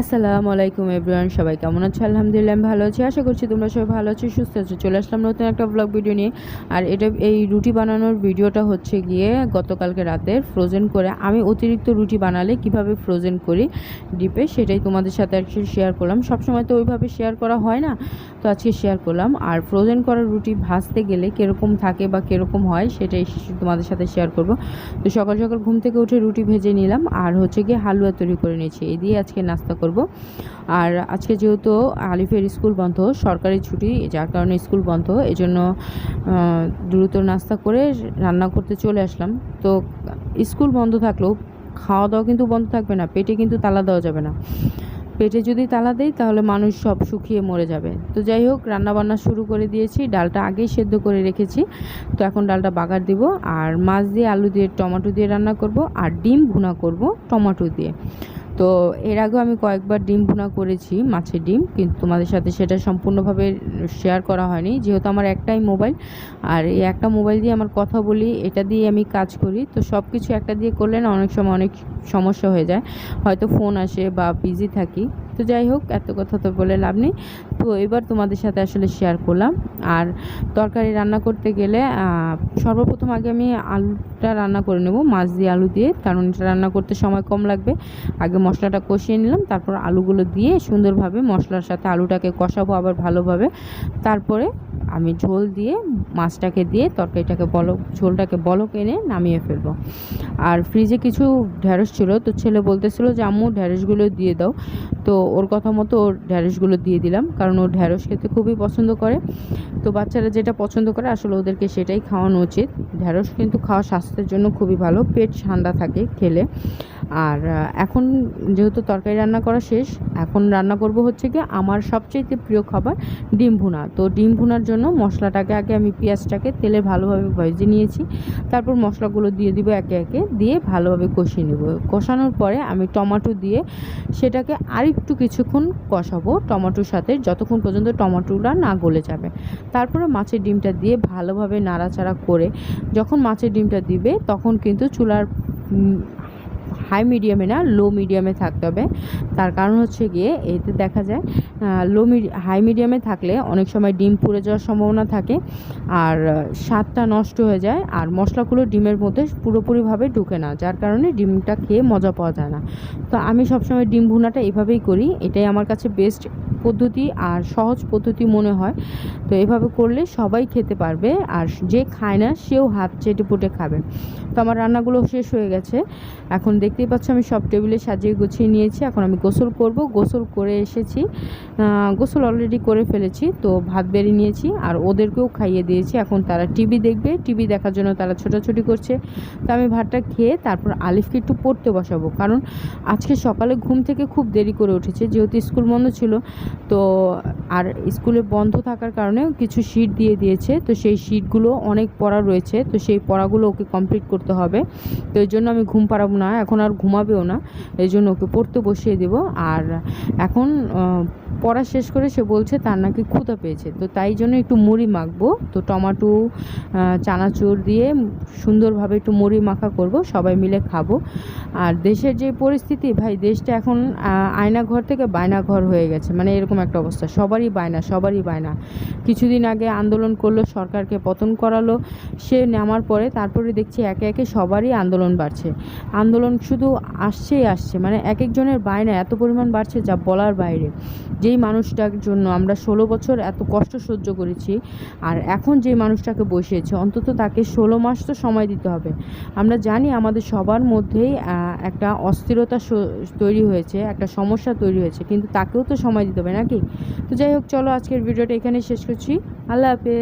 আসসালামু আলাইকুম এভরিওয়ান, সবাই কেমন আছো? আলহামদুলিল্লাহ আমি ভালো আছি। আশা করছি তোমরা সবাই ভালো আছো, সুস্থ আছো। চলে আসলাম নতুন একটা ব্লগ ভিডিও নিয়ে। আর এটা এই রুটি বানানোর ভিডিওটা হচ্ছে গিয়ে গতকালকে রাতের ফ্রোজেন করে। আমি অতিরিক্ত রুটি বানালে কীভাবে ফ্রোজেন করি ডিপে সেটাই তোমাদের সাথে আজকে শেয়ার করলাম। সবসময় তো ওইভাবে শেয়ার করা হয় না। তো আজকে শেয়ার করলাম। আর ফ্রোজেন করা রুটি ভাজতে গেলে কীরকম থাকে বা কীরকম হয় সেটাই তোমাদের সাথে শেয়ার করব। তো সকাল সকাল ঘুম থেকে উঠে রুটি ভেজে নিলাম। আর হচ্ছে গিয়ে হালুয়া তৈরি করে নিয়েছি। এই দিয়ে আজকে নাস্তা করব। আর আজকে যেহেতু আলিফের স্কুল বন্ধ, সরকারি ছুটি, যার কারণে স্কুল বন্ধ এই জন্য দ্রুত নাস্তা করে রান্না করতে চলে আসলাম। তো স্কুল বন্ধ থাকলেও খাওয়া দাওয়া কিন্তু বন্ধ থাকবে না, পেটে কিন্তু তালা দেওয়া যাবে না। পেটে যদি তালা দেয় তাহলে মানুষ সব শুকিয়ে মরে যাবে। তো যাই হোক, রান্নাবান্না শুরু করে দিয়েছি, ডালটা আগেই সেদ্ধ করে রেখেছি। তো এখন ডালটা বাগার দিব, আর মাছ দিয়ে আলু দিয়ে, টমেটো দিয়ে রান্না করব, আর ডিম ভুনা করব, টমেটো দিয়ে। তো এর আগেও আমি কয়েকবার ডিম ভুনা করেছি, মাছের ডিম, কিন্তু তোমাদের সাথে সেটা সম্পূর্ণভাবে শেয়ার করা হয়নি। যেহেতু আমার একটাই মোবাইল আর এই একটা মোবাইল দিয়ে আমার কথা বলি, এটা দিয়ে আমি কাজ করি, তো সব কিছু একটা দিয়ে করলে না অনেক সময় অনেক সমস্যা হয়ে যায়। হয়তো ফোন আসে বা বিজি থাকি। তো যাই হোক, এত কথা তো বলে লাভ নেই। তো এবার তোমাদের সাথে আসলে শেয়ার করলাম। আর তরকারি রান্না করতে গেলে সর্বপ্রথম আগে আমি আলুটা রান্না করে নেব, মাছ দিয়ে আলু দিয়ে। কারণ এটা রান্না করতে সময় কম লাগবে। আগে মশলাটা কষিয়ে নিলাম, তারপর আলুগুলো দিয়ে সুন্দরভাবে মশলার সাথে আলুটাকে কষাবো আবার ভালোভাবে। তারপরে আমি ঝোল দিয়ে মাছটাকে দিয়ে তরকারিটাকে বলক, ঝোলটাকে বলক এনে নামিয়ে ফেলব। আর ফ্রিজে কিছু ঢ্যাঁড়স ছিল, তো ছেলে বলতেছিল যে, আম্মু ঢ্যাঁড়সগুলো দিয়ে দাও। তো ওর কথা মতো ওর ঢ্যাঁড়সগুলো দিয়ে দিলাম, কারণ ও ঢ্যাঁড়স খেতে খুবই পছন্দ করে। তো বাচ্চারা যেটা পছন্দ করে, আসলে ওদেরকে সেটাই খাওয়ানো উচিত। ঢ্যাঁড়স কিন্তু খাওয়া স্বাস্থ্যের জন্য খুবই ভালো, পেট ঠান্ডা থাকে খেলে। আর এখন যেহেতু তরকারি রান্না করা শেষ, এখন রান্না করব হচ্ছে কি আমার সবচেয়ে প্রিয় খাবার ডিম ভুনা। তো ডিম ভুনার জন্য মশলাটাকে আগে আমি পেঁয়াজটাকে তেলে ভালোভাবে ভেজে নিয়েছি। তারপর মশলাগুলো দিয়ে দিব একে একে, দিয়ে ভালোভাবে কষিয়ে নেব। কষানোর পরে আমি টমেটো দিয়ে সেটাকে আরেকটু কিছুক্ষণ কষাবো টমেটোর সাথে, যতক্ষণ পর্যন্ত টমাটোটা না গলে যাবে। তারপরে মাছের ডিমটা দিয়ে ভালোভাবে নাড়াচাড়া করে যখন মাছের ডিমটা দিবে, তখন কিন্তু চুলার হাই মিডিয়ামে না লো মিডিয়ামে থাকতে হবে। তার কারণ হচ্ছে গিয়ে এতে দেখা যায় লো হাই মিডিয়ামে থাকলে অনেক সময় ডিম পুড়ে যাওয়ার সম্ভাবনা থাকে আর স্বাদটা নষ্ট হয়ে যায় আর মশলাগুলো ডিমের মধ্যে পুরোপুরিভাবে ঢুকে না, যার কারণে ডিমটা খেয়ে মজা পাওয়া যায় না। তো আমি সবসময় ডিম ভুনাটা এভাবেই করি, এটাই আমার কাছে বেস্ট পদ্ধতি আর সহজ পদ্ধতি মনে হয়। তো এভাবে করলে সবাই খেতে পারবে আর যে খায় না, সেও হাত চেটে পুটে খাবে। তো আমার রান্নাগুলো শেষ হয়ে গেছে। এখন দেখতেই পাচ্ছ আমি সব টেবিলে সাজিয়ে গুছিয়ে নিয়েছি। এখন আমি গোসল করব। গোসল করে এসেছি। গোসল অলরেডি করে ফেলেছি। তো ভাত বেরিয়ে নিয়েছি আর ওদেরকেও খাইয়ে দিয়েছি। এখন তারা টিভি দেখবে। টিভি দেখার জন্য তারা ছোটাছুটি করছে। তো আমি ভাতটা খেয়ে তারপর আলিফকে একটু পড়তে বসাবো। কারণ আজকে সকালে ঘুম থেকে খুব দেরি করে উঠেছে। যেহেতু স্কুল বন্ধ ছিল তো আর স্কুলে বন্ধ থাকার কারণে কিছু শিট দিয়ে দিয়েছে। তো সেই শিটগুলো অনেক পড়া রয়েছে। তো সেই পড়াগুলো ওকে কমপ্লিট করতে হবে। তো এই জন্য আমি ঘুম পাড়াবো না। এখন আর ঘুমাবেও না। এই জন্য ওকে পড়তে বসিয়ে দেবো। আর এখন পড়া শেষ করে সে বলছে তার নাকি ক্ষুধা পেয়েছে। তো তাই জন্য একটু মুড়ি মাখবো। তো টমাটো চানাচুর দিয়ে সুন্দরভাবে একটু মুড়ি মাখা করব। সবাই মিলে খাব। আর দেশের যে পরিস্থিতি, ভাই, দেশটা এখন আয়না ঘর থেকে বায়না ঘর হয়ে গেছে। মানে এরকম একটা অবস্থা। সবারই বায়না সবারই বায়না। কিছুদিন আগে আন্দোলন করল, সরকারকে পতন করালো, সে নামার পরে তারপরে দেখছি একে একে সবারই আন্দোলন বাড়ছে। আন্দোলন শুধু আসছেই আসছে মানে এক একজনের বায়না এত পরিমাণ বাড়ছে যা বলার বাইরে। যেই মানুষটার জন্য আমরা ষোলো বছর এত কষ্ট সহ্য করেছি, আর এখন যে মানুষটাকে বসিয়েছে, অন্তত তাকে ষোলো মাস তো সময় দিতে হবে। আমরা জানি আমাদের সবার মধ্যেই একটা অস্থিরতা তৈরি হয়েছে, একটা সমস্যা তৈরি হয়েছে, কিন্তু তাকেও তো সময় দিতে হবে। নাকি? তো যাই হোক চলো আজকের ভিডিওটা এখানে শেষ করছি। আল্লাহ হাফেজ।